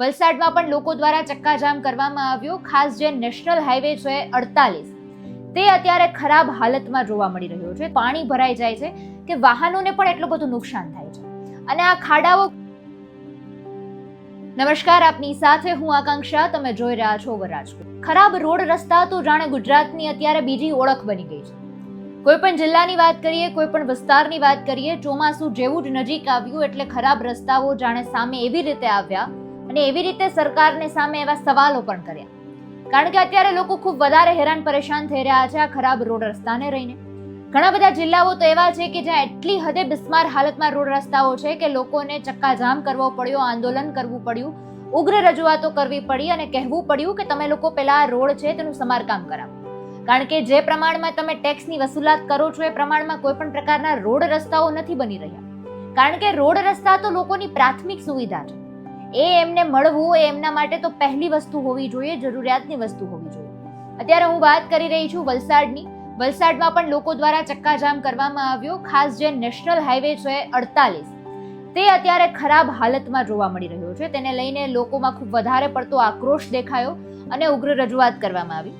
વલસાડમાં પણ લોકો દ્વારા ચક્કાજામ કરવામાં આવ્યો. ખાસ જે નેશનલ હાઈવે છે અડતાલીસ, તે અત્યારે ખરાબ હાલતમાં જોવા મળી રહ્યો છે. પાણી ભરાઈ જાય છે કે વાહનોને પણ એટલું બધું નુકસાન થાય છે. અને આ ખાડાઓ નમસ્કાર, આપની સાથે હું આકાંક્ષા. તમે જોઈ રહ્યા છો વરાજકોટ ખરાબ રોડ રસ્તા તો જાણે ગુજરાતની અત્યારે બીજી ઓળખ બની ગઈ છે. કોઈ પણ જિલ્લાની વાત કરીએ કોઈ પણ વિસ્તારની વાત કરીએ, ચોમાસું જેવું જ નજીક આવ્યું એટલે ખરાબ રસ્તાઓ જાણે સામે એવી રીતે આવ્યા અને એવી રીતે સરકારને સામે એવા સવાલો પણ કર્યા. કારણ કે અત્યારે લોકો ખૂબ વધારે હેરાન પરેશાન થઈ રહ્યા છે આ ખરાબ રોડ રસ્તાને રહીને ઘણા બધા જિલ્લાઓ તો એવા છે કે જ્યાં એટલી હદે બિસ્માર હાલતમાં રોડ રસ્તાઓ છે કે લોકોને ચક્કાજામ કરવો પડ્યો, આંદોલન કરવું પડ્યું, ઉગ્ર રજૂઆતો કરવી પડી અને કહેવું પડ્યું કે તમે લોકો પેલા રોડ છે તેનું સમારકામ કરાવો. કારણ કે જે પ્રમાણમાં તમે ટેક્સની વસૂલાત કરો છો એ પ્રમાણમાં કોઈ પણ પ્રકારના રોડ રસ્તાઓ નથી બની રહ્યા. કારણ કે રોડ રસ્તા તો લોકોની પ્રાથમિક સુવિધા છે. એ એમને મળવું એ એમના માટે તો પહેલી વસ્તુ હોવી જોઈએ, જરૂરિયાતની વસ્તુ હોવી જોઈએ. અત્યારે હું વાત કરી રહી છું વલસાડની. વલસાડમાં પણ લોકો દ્વારા ચક્કાજામ કરવામાં આવ્યો. ખાસ જે નેશનલ હાઈવે છે અડતાલીસ, તે અત્યારે ખરાબ હાલતમાં જોવા મળી રહ્યો છે. તેને લઈને લોકોમાં ખૂબ વધારે પડતો આક્રોશ દેખાયો અને ઉગ્ર રજૂઆત કરવામાં આવી.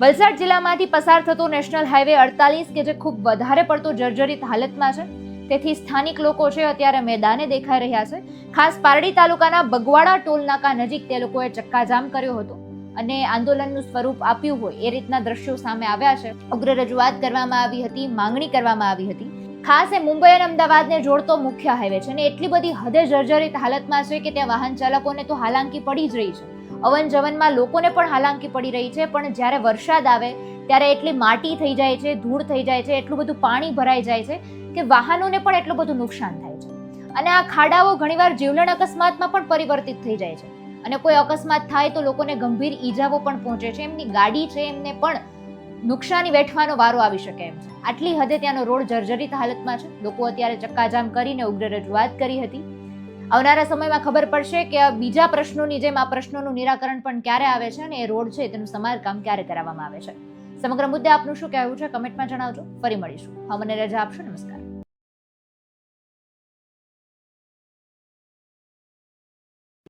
વલસાડ જિલ્લામાંથી પસાર થતો નેશનલ હાઈવે અડતાલીસ, કે જે ખૂબ વધારે પડતો જર્જરિત હાલતમાં છે તેથી સ્થાનિક લોકો છે અત્યારે મેદાને દેખાઈ રહ્યા છે. ખાસ પારડી તાલુકાના બગવાડા ટોલ નાકા નજીક તે લોકોએ ચક્કાજામ કર્યો હતો અને આંદોલનનું સ્વરૂપ આપ્યું હોય એ રીતના દ્રશ્યો સામે આવ્યા છે. ઉગ્ર રજૂઆત કરવામાં આવી હતી, માંગણી કરવામાં આવી હતી. ખાસ એ મુંબઈ અને અમદાવાદને જોડતો મુખ્ય હાઈવે છે અને એટલી બધી હદે જર્જરિત હાલતમાં છે કે ત્યાં વાહન ચાલકોને તો હાલાંકી પડી જ રહી છે. અવન જવનમાં લોકોને પણ હાલાંકી પડી રહી છે, પણ જ્યારે વરસાદ આવે ત્યારે એટલી માટી થઈ જાય છે, ધૂળ થઈ જાય છે, એટલું બધું પાણી ભરાઈ જાય છે કે વાહનોને પણ એટલું બધું નુકસાન થાય છે. અને આ ખાડાઓ ઘણીવાર જીવલેણ અકસ્માતમાં પણ પરિવર્તિત થઈ જાય છે. અને કોઈ અકસ્માત થાય તો લોકોને ગંભીર ઈજાઓ પણ પહોંચે છે. એમની ગાડી છે, એમને પણ નુકસાની વેઠવાનો વારો આવી શકે એમ આટલી હદે ત્યાંનો રોડ જર્જરિત હાલતમાં છે. લોકો અત્યારે ચક્કાજામ કરીને ઉગ્ર રજૂઆત કરી હતી. આવનારા સમયમાં ખબર પડશે કે બીજા પ્રશ્નોની જેમ આ પ્રશ્નોનું નિરાકરણ પણ ક્યારે આવે છે અને એ રોડ છે તેનું સમારકામ ક્યારે કરાવવામાં આવે છે. સમગ્ર મુદ્દે આપનું શું કહેવું છે? કમેન્ટમાં જણાવજો. ફરી મળીશું. હા, મને રજા આપશો. નમસ્કાર.